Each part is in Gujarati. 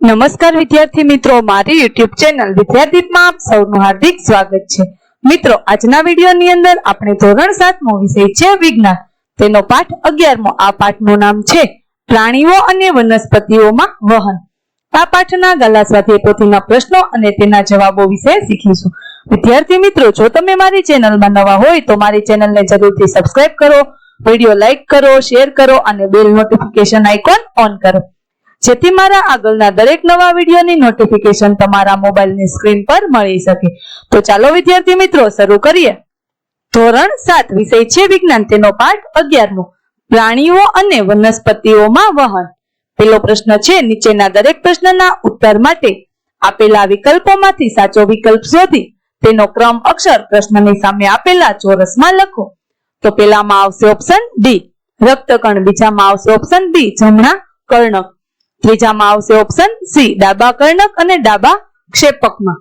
નમસ્કાર વિદ્યાર્થી મિત્રો, મારી યુટ્યુબ ચેનલ વિદ્યાર્થીમાં આપ સૌનું હાર્દિક સ્વાગત છે. મિત્રો, આજના વિડીયોની અંદર આપણે ધોરણ સાતમો વિષય છે વિજ્ઞાન. તેનો પાઠ અગિયારમો. આ પાઠનું નામ છે, પ્રાણીઓ અને વનસ્પતિઓમાં વહન. આ પાઠના ગલા સાથે પોથીના પ્રશ્નો અને તેના જવાબો વિશે શીખીશું. વિદ્યાર્થી મિત્રો, જો તમે મારી ચેનલમાં નવા હોય, તો મારી ચેનલને જરૂરથી સબસ્ક્રાઇબ કરો વીડિયો લાઈક કરો શેર કરો અને બેલ નોટિફિકેશન આઇકોન ઓન કરો. જેથી મારા આગળના દરેક નવા વિડીયોની નોટિફિકેશન તમારા મોબાઈલની સ્ક્રીન પર મળી શકે. તો ચાલો, વિદ્યાર્થી મિત્રો, શરૂ કરીએ. ધોરણ સાત, વિષય છે વિજ્ઞાન તેનો પાઠ અગિયારમો. પ્રાણીઓ અને વનસ્પતિઓમાં વહન. પેલો પ્રશ્ન છે, નીચેના દરેક પ્રશ્નના ઉત્તર માટે આપેલા વિકલ્પોમાંથી સાચો વિકલ્પ શોધી. તેનો ક્રમ અક્ષર પ્રશ્નની સામે આપેલા ચોરસમાં લખો. તો પેલામાં આવશે ઓપ્શન ડી રક્તકણ, બીજામાં આવશે ઓપ્શન બી જમણા કર્ણક. ત્રીજામાં આવશે ઓપ્શન સી ડાબા કર્ણક અને ડાબા ક્ષેપકમાં.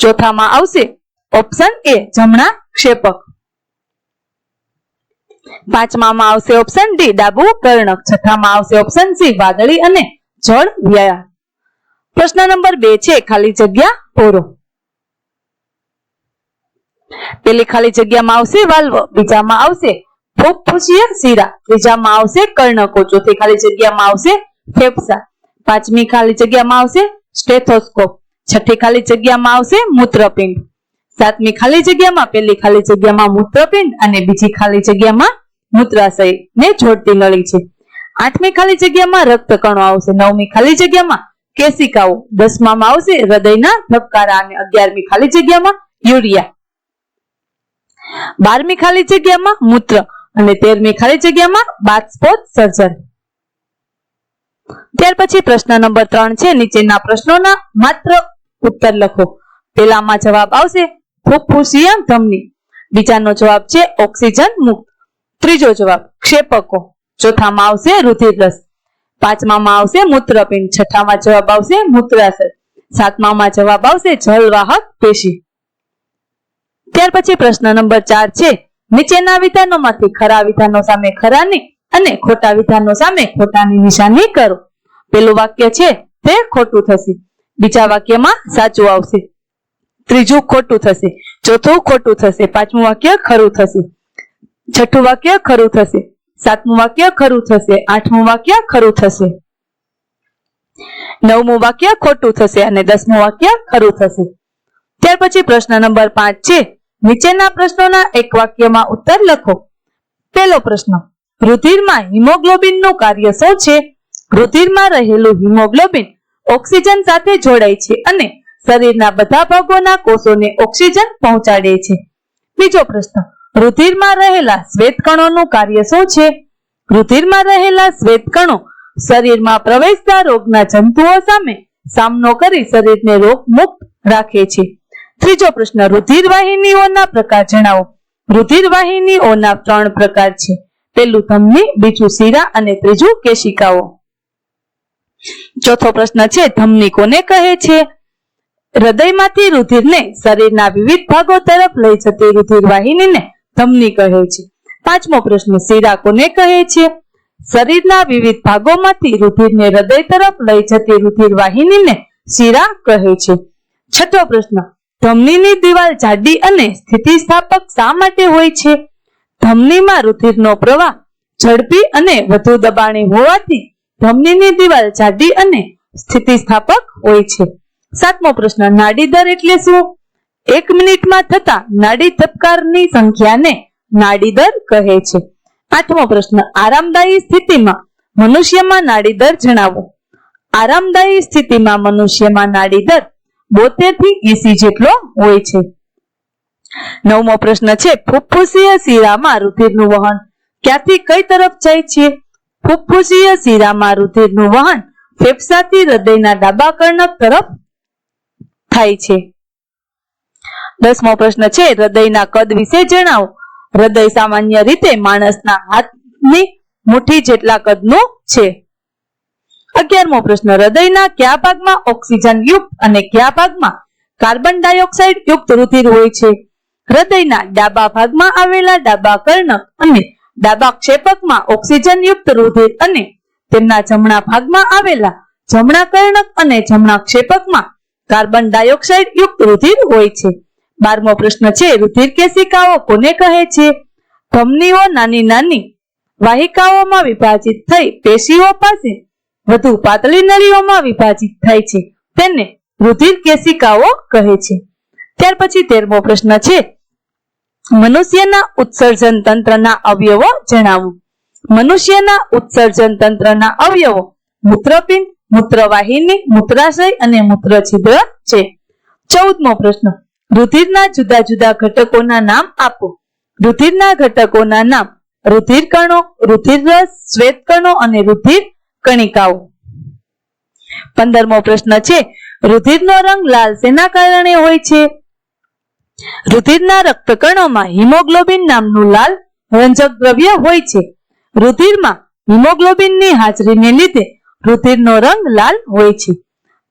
ચોથામાં આવશે ઓપ્શન એ જમણા ક્ષેપક. પાંચમામાં આવશે ઓપ્શન ડી ડાબુ કર્ણક. છઠ્ઠામાં આવશે ઓપ્શન સી વાદળી અને જળ વ્યાયા પ્રશ્ન નંબર બે છે, ખાલી જગ્યા પૂરો. પેલી ખાલી જગ્યામાં આવશે વાલ્વ, બીજામાં આવશે ફૂફૂસીય શીરા, ત્રીજામાં આવશે કર્ણકો, ચોથી ખાલી જગ્યામાં આવશે ફેફસા. પાંચમી ખાલી જગ્યામાં આવશે સ્ટેથોસ્કોપ. છઠ્ઠી ખાલી જગ્યામાં આવશે મૂત્રપિંડ. સાતમી ખાલી જગ્યામાં પેલી ખાલી જગ્યામાં મૂત્રપિંડ અને બીજી ખાલી જગ્યામાં મૂત્રાશય ને જોડતી નળી છે. આઠમી ખાલી જગ્યામાં રક્તકણો આવશે. નવમી ખાલી જગ્યામાં કેસિકાઓ દસમામાં આવશે હૃદયના ધબકારા અને અગિયારમી ખાલી જગ્યામાં યુરિયા. બારમી ખાલી જગ્યામાં મૂત્ર અને તેરમી ખાલી જગ્યામાં બાથસ્પોટ સર્જન. ત્યાર પછી પ્રશ્ન નંબર ત્રણ છે. નીચેના પ્રશ્નોના માત્ર ઉત્તર લખો. પેલામાં જવાબ આવશે ફુફુસિયમ ધમની. બીજાનો જવાબ છે ઓક્સિજન મુક્ત. ત્રીજો જવાબ ક્ષેપકો. ચોથામાં આવશે રુધિરરસ. પાંચમામાં આવશે મૂત્રપિંડ. છઠ્ઠામાં જવાબ આવશે મૂત્રાશય. સાતમામાં જવાબ આવશે જલવાહક પેશી. ત્યાર પછી પ્રશ્ન નંબર ચાર છે. નીચેના વિધાનોમાંથી ખરા વિધાનો સામે ખરાની અને ખોટા વિધાનો સામે ખોટાની નિશાની કરો. પેલું વાક્ય છે, તે ખોટું થશે. બીજા વાક્યમાં સાચું આવશે. ત્રીજું ખોટું થશે. ચોથું ખોટું થશે. પાંચમું વાક્ય ખરું થશે. છઠ્ઠું વાક્ય ખરું થશે. સાતમું વાક્ય ખરું થશે. આઠમું વાક્ય ખરું થશે. નવમું વાક્ય ખોટું થશે અને દસમું વાક્ય ખરું થશે. ત્યાર પછી પ્રશ્ન નંબર પાંચ છે. નીચેના પ્રશ્નોના એક વાક્યમાં ઉત્તર લખો. પહેલો પ્રશ્ન. રુધિરમાં હિમોગ્લોબિનનું કાર્ય શું છે? રુધિરમાં રહેલું હિમોગ્લોબિન ઓક્સિજન સાથે જોડાય છે અને શરીરના બધા ભાગોના કોષોને ઓક્સિજન પહોંચાડે છે. બીજો પ્રશ્ન, રુધિરમાં રહેલા શ્વેત કણોનું કાર્ય શું છે? રુધિરમાં રહેલા શ્વેત કણો શરીરમાં પ્રવેશતા રોગના જંતુઓ સામે સામનો કરી શરીરને રોગ મુક્ત રાખે છે. ત્રીજો પ્રશ્ન રુધિર વાહિનીઓના પ્રકાર જણાવો. રુધિર વાહિનીઓના ત્રણ પ્રકાર છે. પેલું ધમની બીજું શીરા અને ત્રીજું કેશિકાઓ. ચોથો પ્રશ્ન છે, ધમની કોને કહે છે? હૃદયમાંથી રુધિરને શરીરના વિવિધ ભાગો તરફ લઈ જતી રુધિર વાહિનીને ધમની કહે છે. પાંચમો પ્રશ્ન, શીરા કોને કહે છે? શરીરના વિવિધ ભાગોમાંથી રુધિરને હૃદય તરફ લઈ જતી રુધિર વાહિનીને શીરા કહે છે. છઠ્ઠો પ્રશ્ન, ધમનીની દિવાલ જાડી અને સ્થિતિસ્થાપક શા માટે હોય છે? ધમનીમાં રુધિરનો પ્રવાહ ઝડપી અને વધુ દબાણી હોવાથી ધમનીની દિવાલ જાડી અને સ્થિતિસ્થાપક હોય છે. સાતમો પ્રશ્ન, નાડી દર એટલે શું? એક મિનિટમાં થતા નાડી ધબકારની સંખ્યાને નાડી દર કહે છે. આઠમો પ્રશ્ન, આરામદાયી સ્થિતિમાં મનુષ્યમાં નાડી દર જણાવો. આરામદાયી સ્થિતિમાં મનુષ્યમાં નાડી દર બોતેરથી એસી જેટલો હોય છે. નવમો પ્રશ્ન છે ફુફ્ફુસીય શિરામાં રુધિરનું વહન. ક્યાંથી કઈ તરફ જાય છે? ફુફ્ફુસીય શિરામાં રુધિરનું વહન ફેફસાથી હૃદયના ડાબા કર્ણક તરફ થાય છે. દસમો પ્રશ્ન છે, હૃદયના કદ વિશે જણાવો. હૃદય સામાન્ય રીતે માણસના હાથની મુઠ્ઠી જેટલા કદનું છે? અગિયારમો પ્રશ્ન, હૃદયના કયા ભાગમાં ઓક્સિજન યુક્ત અને કયા ભાગમાં કાર્બન ડાયોક્સાઇડ યુક્ત રુધિર હોય છે? હૃદયના ડાબા ભાગમાં આવેલા ડાબા કર્ણક અને ડાબા ક્ષેપકમાં ઓક્સિજન યુક્ત રુધિર અને તેમના જમણા ભાગમાં આવેલા જમણા કર્ણક અને જમણા ક્ષેપકમાં કાર્બન ડાયોક્સાઇડ યુક્ત રુધિર હોય છે. બારમો પ્રશ્ન છે, રુધિર કેશિકાઓ કોને કહે છે? ધમનીઓ નાની નાની વાહિકાઓમાં વિભાજિત થઈ પેશીઓ પાસે વધુ પાતળી નળીઓમાં વિભાજિત થાય છે. તેને રુધિર કેશિકાઓ કહે છે. ત્યાર પછી તેરમો પ્રશ્ન છે મનુષ્યના ઉત્સર્જન તંત્રના અવયવો જણાવો. મનુષ્યના ઉત્સર્જન તંત્રના અવયવો મૂત્રપિંડ, મૂત્રવાહિની, મૂત્રાશય અને મૂત્રછિદ્ર છે. ચૌદમો પ્રશ્ન. રુધિરના જુદા જુદા ઘટકોના નામ આપો. રુધિરના ઘટકોના નામ રુધિર કણો, રુધિર રસ, શ્વેત કણો અને રુધિર કણિકાઓ. પંદરમો પ્રશ્ન છે. રુધિરનો રંગ લાલ શેના કારણે હોય છે? રુધિરના રક્તકણોમાં હિમોગ્લોબિન નામનું લાલ રંજક દ્રવ્ય હોય છે. રુધિરમાં હિમોગ્લોબિનની હાજરીને લીધે રુધિરનો રંગ લાલ હોય છે.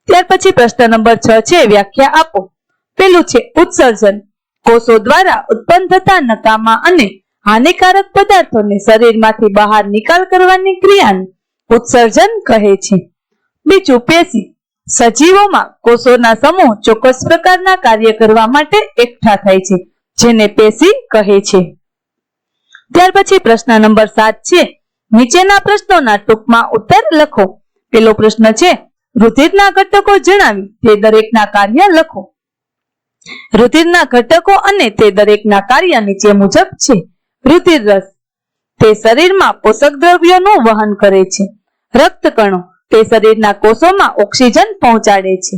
ત્યાર પછી પ્રશ્ન નંબર છ છે, વ્યાખ્યા આપો. પેલું છે ઉત્સર્જન. કોષો દ્વારા ઉત્પન્ન થતા નકામા અને હાનિકારક પદાર્થોને શરીરમાંથી બહાર નિકાલ કરવાની ક્રિયાને ઉત્સર્જન કહે છે. બીજું પેશી. સજીવોમાં કોષોના સમૂહ ચોક્કસ પ્રકારના કાર્ય કરવા માટે એકઠા થાય છે, જેને પેશી કહે છે. ત્યાર પછી પ્રશ્ન નંબર સાત છે, નીચેના પ્રશ્નોના ટૂંકમાં ઉત્તર લખો. પેલો પ્રશ્ન છે, રુધિરના ઘટકો જણાવી તે દરેકના કાર્ય લખો. રુધિરના ઘટકો અને તે દરેકના કાર્ય નીચે મુજબ છે. રુધિર રસ તે શરીરમાં પોષક દ્રવ્યોનું વહન કરે છે. રક્તકણો તે શરીરના કોષોમાં ઓક્સિજન પહોંચાડે છે.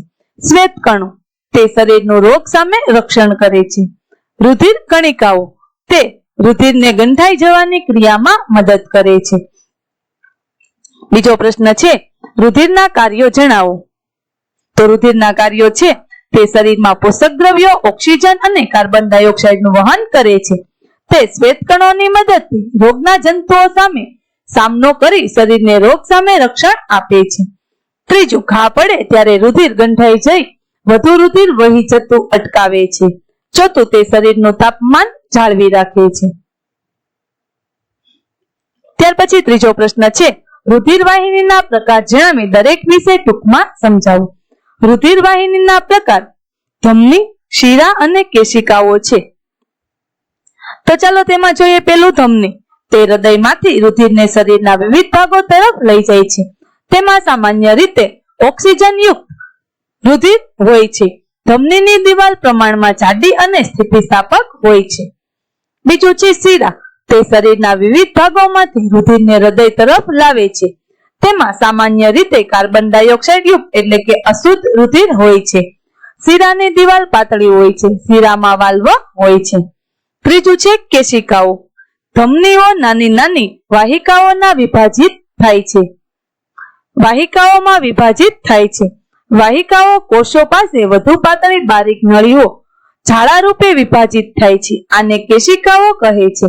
શ્વેત કણો, તે શરીરનો રોગ સામે રક્ષણ કરે છે. રુધિર કણિકાઓ, તે રુધિરને ગંઠાઈ જવાની ક્રિયામાં મદદ કરે છે. બીજો પ્રશ્ન છે, રુધિરના કાર્યો જણાવો. તો રુધિરના કાર્યો છે, તે શરીરમાં પોષક દ્રવ્યો, ઓક્સિજન અને કાર્બન ડાયોક્સાઇડનું વહન કરે છે. તે શ્વેત કણોની મદદથી રોગના જંતુઓ સામે સામનો કરી શરીરને રોગ સામે રક્ષણ આપે છે. ત્રીજું, ઘા પડે ત્યારે રુધિર ગંઠાઈ જઈ, વધુ રુધિર વહી જતું અટકાવે છે. ચોથું, તે શરીરનું તાપમાન જાળવી રાખે છે. ત્યાર પછી ત્રીજો પ્રશ્ન છે, રુધિર વાહિનીના પ્રકાર જણાવી દરેક વિશે ટૂંકમાં સમજાવો. રુધિર વાહિનીના પ્રકાર ધમની, શીરા અને કેશિકાઓ છે. તો ચાલો તેમાં જોઈએ પેલું ધમની. તે હૃદયમાંથી રુધિરને શરીરના વિવિધ ભાગો તરફ લઈ જાય છે. તેમાં સામાન્ય રીતે ઓક્સિજન યુક્ત રુધિર હોય છે. ધમનીની દિવાલ પ્રમાણમાં જાડી અને સ્થિતિસ્થાપક હોય છે. બીજું છે શીરા. તે શરીરના વિવિધ ભાગોમાંથી રુધિરને હૃદય તરફ લાવે છે. તેમાં સામાન્ય રીતે કાર્બન ડાયોક્સાઇડ યુક્ત એટલે કે અશુદ્ધ રુધિર હોય છે. શીરાની દિવાલ પાતળી હોય છે. શીરામાં વાલ્વ હોય છે. ત્રીજું છે કેશિકાઓ. ધમનીઓ નાની નાની વાહિકાઓના વિભાજિત થાય છે. વાહિકાઓમાં વિભાજિત થાય છે. વાહિકાઓ કોષો પાસે વધુ પાતળી બારીક નળીઓ ઝાડા રૂપે વિભાજિત થાય છે આને કેશિકાઓ કહે છે.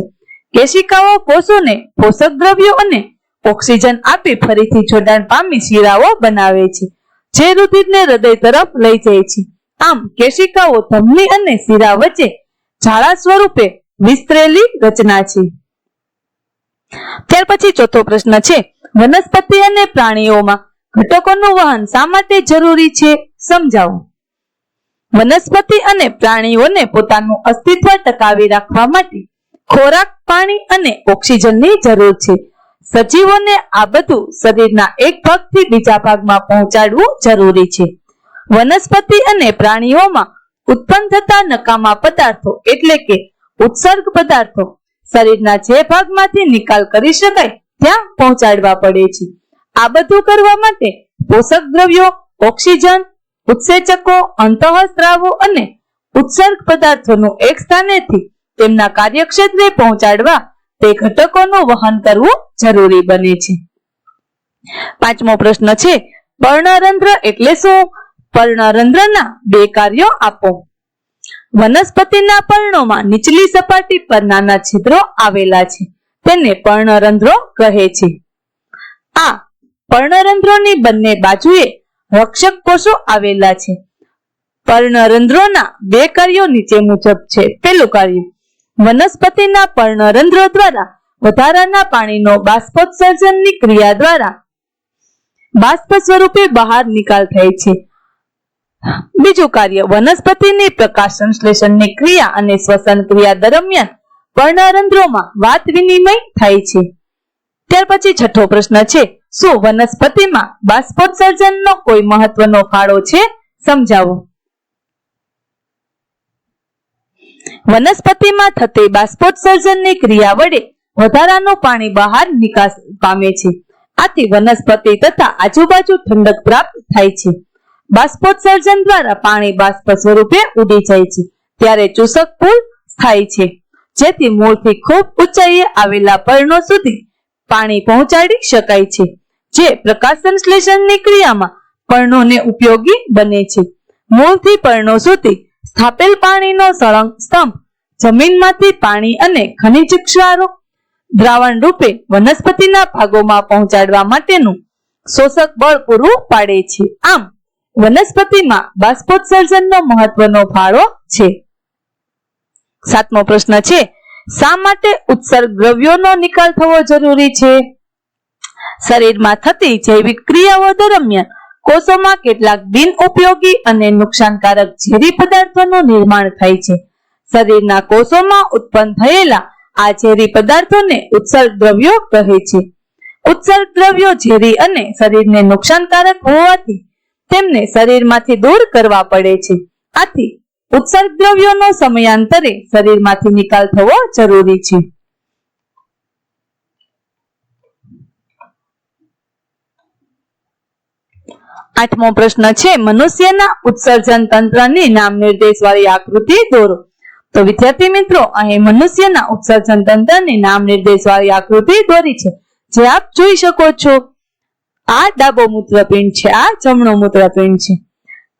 કેશિકાઓ કોષોને પોષક દ્રવ્યો અને ઓક્સિજન આપી ફરીથી જોડાણ પામી શિરાઓ બનાવે છે, જે રુધિરને હૃદય તરફ લઈ જાય છે. આમ કેશિકાઓ ધમની અને શિરા વચ્ચે ઝાડા સ્વરૂપે વિસ્તરેલી રચના છે. ત્યાર પછી ચોથો પ્રશ્ન છે, વનસ્પતિ અને પ્રાણીઓમાં ઘટકોનું વહન શા માટે જરૂરી છે, સમજાવો. વનસ્પતિ અને પ્રાણીઓને પોતાનું અસ્તિત્વ ટકાવી રાખવા માટે ખોરાક, પાણી અને ઓક્સિજનની જરૂર છે. સજીવોને આ બધું શરીરના એક ભાગથી બીજા ભાગમાં પહોંચાડવું જરૂરી છે. વનસ્પતિ અને પ્રાણીઓમાં ઉત્પન્ન થતા નકામા પદાર્થો એટલે કે ઉત્સર્ગ પદાર્થો શરીરના જે ભાગમાંથી નિકાલ કરી શકાય, ત્યાં પહોંચાડવા પડે છે. આ બધું કરવા માટે પોષક દ્રવ્યો, ઓક્સિજન, ઉત્સેચકો, અંતઃસ્ત્રાવો અને ઉત્સર્ગ પદાર્થોનું એક સ્થાનેથી તેમના કાર્યક્ષેત્રે પહોંચાડવા તે ઘટકોનું વહન કરવું જરૂરી બને છે. પાંચમો પ્રશ્ન છે, પર્ણરંધ્ર એટલે શું? પર્ણરંધ્રના બે કાર્યો આપો. વનસ્પતિના પર્ણોમાં નીચલી સપાટી પર નાના છિદ્રો આવેલા છે. તેને પર્ણરંધ્રો કહે છે. આ પર્ણરંધ્રોની બંને બાજુએ રક્ષક કોષો આવેલા છે. પર્ણરંધ્રોના બે કાર્યો નીચે મુજબ છે. પેલું કાર્ય, વનસ્પતિના પર્ણરંધ્રો દ્વારા વધારાના પાણીનો બાષ્પોત્સર્જનની ક્રિયા દ્વારા બાષ્પ સ્વરૂપે બહાર નિકાલ થાય છે. બીજું કાર્ય વનસ્પતિની પ્રકાશ સંશ્લેષણની ક્રિયા અને શ્વસન ક્રિયા દરમિયાન પર્ણરંધ્રોમાં વાત વિનિમય થાય છે. ત્યાર પછી છઠ્ઠો પ્રશ્ન છે, શું વનસ્પતિમાં બાષ્પોત્સર્જનનો કોઈ મહત્વનો ફાળો છે? સમજાવો. વનસ્પતિમાં થતી બાષ્પોત્સર્જનની ક્રિયા વડે વધારાનું પાણી બહાર નિકાસ પામે છે. આથી વનસ્પતિ તથા આજુબાજુ ઠંડક પ્રાપ્ત થાય છે. બાષ્પોત્સર્જન દ્વારા પાણી બાષ્પ સ્વરૂપે ઉડી જાય છે. ત્યારે ચૂસક પુલ થાય છે. જેથી મૂળથી ખૂબ ઊંચાઈએ આવેલા પર્ણો સુધી પાણી પહોંચાડી શકાય છે. જે પ્રકાશ સંશ્લેષણની ક્રિયામાં પર્ણોને ઉપયોગી બને છે. મૂળથી પર્ણો સુધી સ્થાપેલ પાણીનો સળંગ સ્તંભ, જમીનમાંથી પાણી અને ખનિજ ક્ષારો, દ્રાવણ રૂપે વનસ્પતિના ભાગોમાં પહોંચાડવા માટેનું શોષક બળ પૂરું પાડે છે. આમ વનસ્પતિમાં બાષ્પોત્સર્જનનો મહત્વનો ફાળો છે. સાતમો પ્રશ્ન છે, શા માટે ઉત્સર્ગ દ્રવ્યોનો નિકાલ થવો જરૂરી છે? શરીરમાં થતી જૈવિક ક્રિયાઓ દરમિયાન કોષોમાં કેટલાક બિન ઉપયોગી અને નુકસાનકારક ઝેરી પદાર્થોનું નિર્માણ થાય છે. શરીરના કોષોમાં ઉત્પન્ન થયેલા આ ઝેરી પદાર્થોને ઉત્સર્ગ દ્રવ્યો કહે છે. ઉત્સર્ગ દ્રવ્યો ઝેરી અને શરીરને નુકસાનકારક હોવાથી તેમને શરીરમાંથી દૂર કરવા પડે છે. આથી ઉત્સર્ગ દ્રવ્યોનો સમયાંતરે શરીરમાંથી નિકાલ થવો જરૂરી છે. આઠમો પ્રશ્ન છે, મનુષ્યના ઉત્સર્જન તંત્રની નામ નિર્દેશ વાળી આકૃતિ દોરો. તો વિદ્યાર્થી મિત્રો, અહીં મનુષ્યના ઉત્સર્જન તંત્રની નામ નિર્દેશ વાળી આકૃતિ દોરી છે. જે આપ જોઈ શકો છો. આ ડાબો મૂત્રપિંડ છે, આ જમણો મૂત્રપિંડ છે.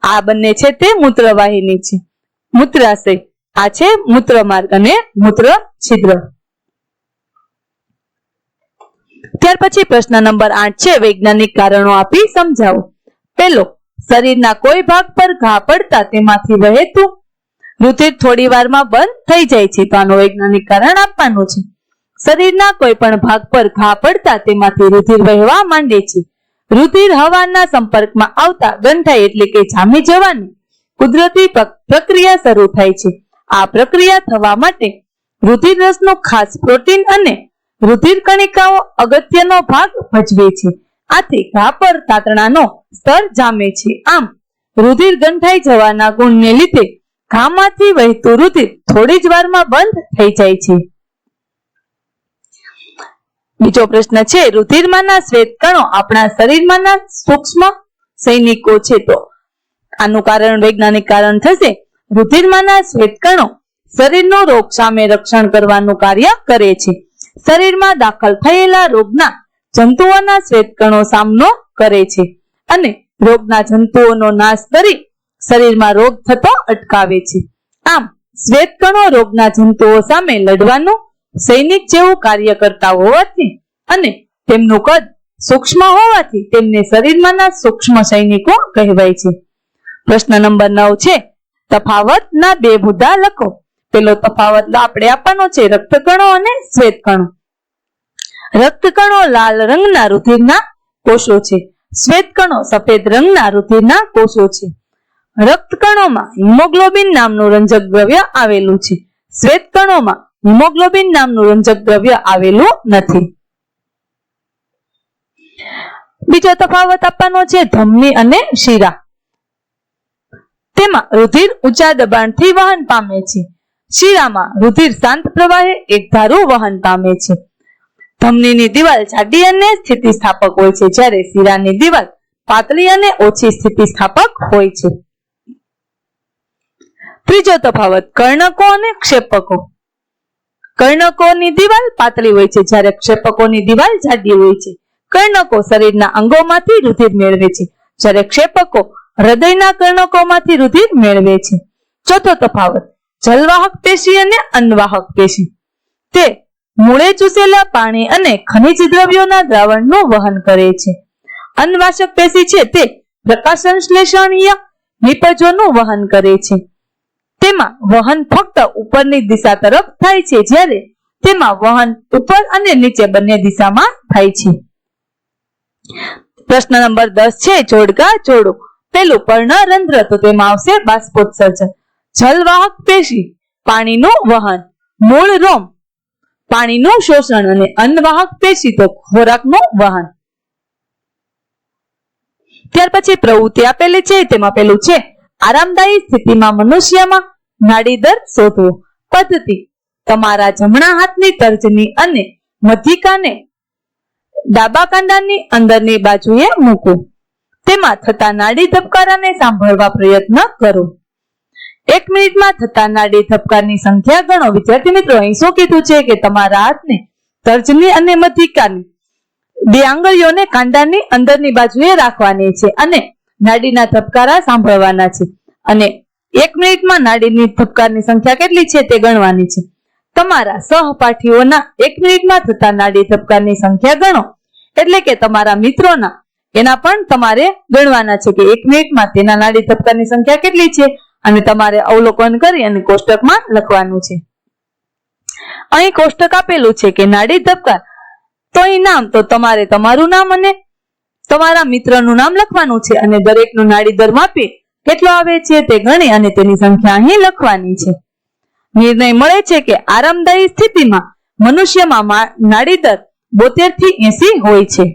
આ બંને છે તે મૂત્રવાહિની છે. મૂત્રાશય, આ છે મૂત્રમાર્ગ અને મૂત્ર છિદ્ર ત્યાર પછી પ્રશ્ન નંબર આઠ છે, વૈજ્ઞાનિક કારણો આપી સમજાવો. પેલો શરીરના કોઈ ભાગ પર ઘા પડતા તેમાંથી વહેતું રુધિર થોડી વારમાં બંધ થઈ જાય છે, તો આનું વૈજ્ઞાનિક કારણ આપવાનું છે. શરીરના કોઈ પણ ભાગ પર ઘા પડતા તેમાંથી રુધિર વહેવા માંડે છે. રુધિર હવાના સંપર્કમાં આવતા ગંઠાઈ એટલે કે જામી જવાની કુદરતી પ્રક્રિયા શરૂ થાય છે. આ પ્રક્રિયા થવા માટે રુધિર રસનો ખાસ પ્રોટીન અને રુધિર કણિકાઓ અગત્યનો ભાગ ભજવે છે. આથી ઘા પર તાતણાનો સ્તર જામે છે. આમ, રુધિર ગંઠાઈ જવાના ગુણને લીધે ઘામાંથી વહેતું રુધિર થોડી જ વારમાં બંધ થઈ જાય છે. બીજો પ્રશ્ન છે, રુધિરમાંના શ્વેત કણો આપણા શરીરમાંના સૂક્ષ્મ સૈનિકો છે તો. આનું કારણ વૈજ્ઞાનિક કારણ થશે, રુધિરમાંના શ્વેત કણો શરીરનો રોગ સામે રક્ષણ કરવાનું કાર્ય કરે છે. શરીરમાં દાખલ થયેલા રોગના જંતુઓના શ્વેત કણો સામનો કરે છે અને રોગના જંતુઓનો નાશ કરી શરીરમાં રોગ થતો અટકાવે છે. આમ શ્વેત કણો રોગના જંતુઓ સામે લડવાનું સૈનિક જેવું કાર્ય કરતા હોવાથી અને તેમનું કદ સૂક્ષ્મ હોવાથી તેમને શરીરમાંના સૂક્ષ્મ સૈનિકો કહેવાય છે. પ્રશ્ન નંબર નવ છે, તફાવતના બે મુદ્દા લખો. પેલો તફાવત આપણે આપવાનો છે, રક્તકણો અને શ્વેત કણો રક્તકણો લાલ રંગના રુધિરના કોષો છે. શ્વેત કણો સફેદ રંગના રુધિરના કોષો છે. રક્તકણોમાં હિમોગ્લોબિન નામનું રંજક દ્રવ્ય આવેલું છે. શ્વેત કણોમાં હિમોગ્લોબિન નામનું રંજક દ્રવ્ય આવેલું નથી. બીજો તફાવત આપવાનો છે ધમની અને શીરા. તેમાં રુધિર ઊંચા દબાણથી વહન પામે છે. શીરામાં રુધિર શાંત પ્રવાહે એકધારું વહન પામે છે. ધમનીની દિવાલ જાડી અને સ્થિતિસ્થાપક હોય છે. જ્યારે શીરાની દિવાલ પાતળી અને ઓછી સ્થિતિસ્થાપક હોય છે. ત્રીજો તફાવત કર્ણકો અને ક્ષેપકો. કર્ણકોની દિવાલ પાતળી હોય છે. જ્યારે ક્ષેપકોની દિવાલ જાડી હોય છે. કર્ણકો શરીરના અંગોમાંથી રુધિર મેળવે છે. જ્યારે ક્ષેપકો હૃદયના કર્ણકોમાંથી રુધિર મેળવે છે. ચોથો તફાવત, જલવાહક પેશી અને અન્વાહક પેશી. તે મૂળે ચૂસેલા પાણી અને ખનિજ દ્રવ્યોના દ્રાવણનું વહન કરે છે. અન્વાશક પેશી છે તે પ્રકાશ સંશ્લેષણીય નિપજોનું વહન કરે છે. તેમાં વહન ફક્ત ઉપરની દિશા તરફ થાય છે જ્યારે તેમાં વહન ઉપર અને નીચે બંને દિશામાં થાય છે. પ્રશ્ન નંબર દસ છે, જોડકા જોડો. પેલું પર્ણરંધ્ર તો તેમાં આવશે બાષ્પોત્સર્જન. જલવાહક પેશી, પાણીનું વહન. મૂળ રોમ, પાણીનું શોષણ અને અન્નવાહક પેશી, તો ખોરાકનું વહન. ત્યાર પછી પ્રવૃત્તિ આપેલી છે, તેમાં પેલું છે આરામદાયી સ્થિતિમાં મનુષ્યમાં નાડી દર શોધવો પદ્ધતિ. તમારા જમણા હાથની તર્જની અને મધિકાને ડાબા કાંડાની અંદરની બાજુએ મૂકો. તેમાં થતા નાડી ધબકારાને સાંભળવા પ્રયત્ન કરો. એક મિનિટમાં થતા નાડી ધબકારની સંખ્યા ગણો. વિદ્યાર્થી મિત્રો, અહીં શું કીધું છે કે તમારા હાથને તર્જની અને મધિકાની બે આંગળીઓને કાંડાની અંદરની બાજુએ રાખવાની છે અને નાડીના ધબકારા સાંભળવાના છે. અને એક મિનિટમાં નાડીની ધબકારની સંખ્યા કેટલી છે તે ગણવાની છે. તમારા સહપાઠીઓના એક મિનિટમાં થતા નાડી ધબકારની સંખ્યા ગણો. એટલે કે તમારા મિત્રોના, એના પણ તમારે ગણવાના છે કે એક મિનિટમાં તેના નાડી ધબકારની સંખ્યા કેટલી છે અને તમારે અવલોકન કરી અને કોષ્ટકમાં લખવાનું છે. અહીં કોષ્ટક આપેલું છે કે નાડી ધબકાર, તો અહીં નામ, તો તમારે તમારું નામ અને તમારા મિત્રનું નામ લખવાનું છે અને દરેકનું નાડી દર માપી કેટલો આવે છે તે ગણી અને તેની સંખ્યા અહીં લખવાની છે. નિર્ણય મળે છે કે આરામદાયી સ્થિતિમાં મનુષ્યમાં નાડી દર બોતેરથી એસી હોય છે.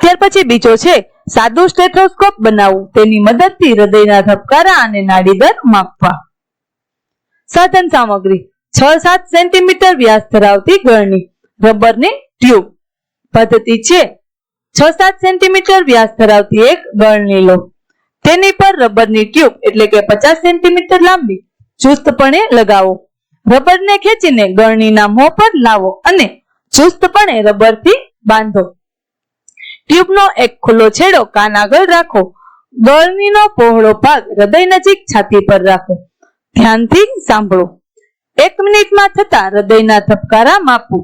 ત્યાર પછી બીજો છે, સાદું સ્ટેથોસ્કોપ બનાવવું. તેની મદદથી હૃદયના ધબકારા અને નાડી દર માપવા. સાધન સામગ્રી, છ સાત સેન્ટીમીટર વ્યાસ ધરાવતી ગળની રબરની ટ્યુબ. પદ્ધતિ છે. છ સાત સેન્ટીમીટર વ્યાસ ધરાવતી એક ગળણી લો તેની પર રબરની ટ્યુબ એટલે કે પચાસ સેન્ટીમીટર લાંબી ચુસ્તપણે લગાવો. રબરને ખેંચીને ગળણીના મોં પર લાવો અને ચુસ્તપણે રબરથી બાંધો. ટ્યુબનો એક ખુલ્લો છેડો કાન આગળ રાખો. ગળણીનો પહોળો ભાગ હૃદય નજીક છાતી પર રાખો. ધ્યાનથી સાંભળો. એક મિનિટમાં થતા હૃદયના ધબકારા માપો.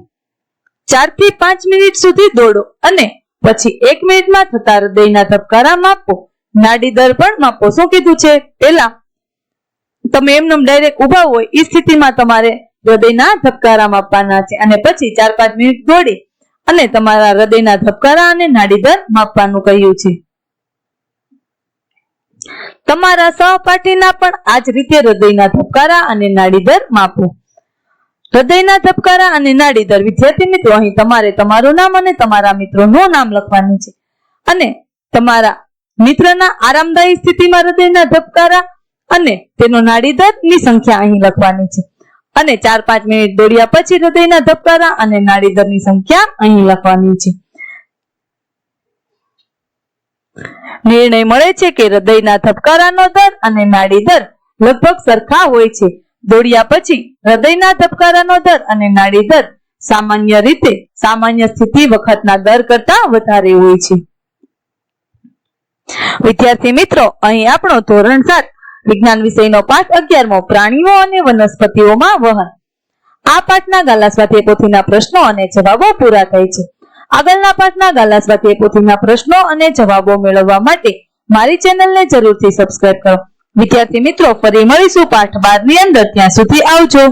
ચારથી પાંચ મિનિટ સુધી દોડો અને પછી એક મિનિટમાં થતા હૃદયના ધબકારા માપો નાડી દર પણ માપો શું કીધું છે? પેલા તમે એમને ડાયરેક્ટ ઊભા હોય એ સ્થિતિમાં તમારે હૃદયના ધબકારા માપવાના છે. અને પછી ચાર પાંચ મિનિટ દોડી અને તમારા હૃદયના ધબકારા અને નાડી દર માપવાનું કહ્યું છે. તમારા સહપાઠીના પણ આ જ રીતે હૃદયના ધબકારા અને નાડી દર માપો. હૃદયના ધબકારા અને નાડી દર. વિદ્યાર્થી મિત્રો, અહીં તમારે તમારું નામ અને તમારા મિત્રોનું નામ લખવાનું છે. અને તમારા મિત્રના આરામદાયી સ્થિતિમાં હૃદયના ધબકારા અને તેનો નાડી દરની સંખ્યા અહીં લખવાની છે. અને ચાર પાંચ મિનિટ દોડ્યા પછી હૃદયના ધબકારા અને નાડી દરની સંખ્યા અહીં લખવાની છે. નિર્ણય મળે છે કે હૃદયના ધબકારાનો દર અને નાડી દર લગભગ સરખા હોય છે. દોડ્યા પછી હૃદયના ધબકારાનો દર અને નાડી દર સામાન્ય રીતે સામાન્ય સ્થિતિ વખતના દર કરતા વધારે હોય છે. વિદ્યાર્થી મિત્રો, અહીં આપણો ધોરણ સાત, વિજ્ઞાન વિષયનો પાઠ અગિયારમો, પ્રાણીઓ અને વનસ્પતિઓમાં વહન. આ પાઠના ગાલા સ્વાધ્યાય પોથીના પ્રશ્નો અને જવાબો પૂરા થાય છે. આગળના પાઠના ગાલા સ્વાધ્યાય પોથીના પ્રશ્નો અને જવાબો મેળવવા માટે મારી ચેનલને જરૂરથી સબસ્ક્રાઇબ કરો. વિદ્યાર્થી મિત્રો ફરી મળીશું પાઠ બારની અંદર. ત્યાં સુધી આવજો.